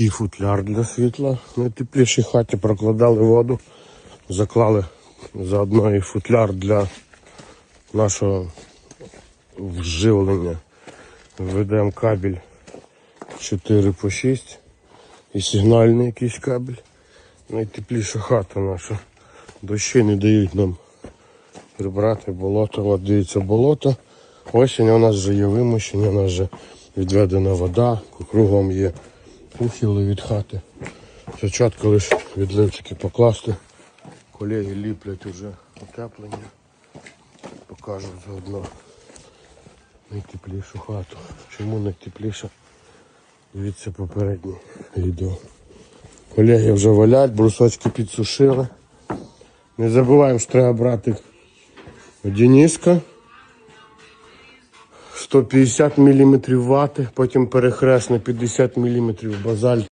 І футляр для світла. В найтеплішій хаті прокладали воду, заклали заодно і футляр для нашого вживлення. Введемо кабель 4 по 6 і сигнальний якийсь кабель. Найтепліша хата наша. Дощі не дають нам прибрати болото. От дивіться болото. Осінь у нас вже є вимощення, у нас вже відведена вода, кругом є ухили від хати. Чітко лише відливчики покласти. Колеги ліплять уже утеплення. Покажу заодно найтеплішу хату. Чому найтепліша? Дивіться попереднє відео. Колеги вже валять, брусочки підсушили. Не забуваємо, що треба брати Дениска. 150 мм вати, потім перехресне 50 мм базальт.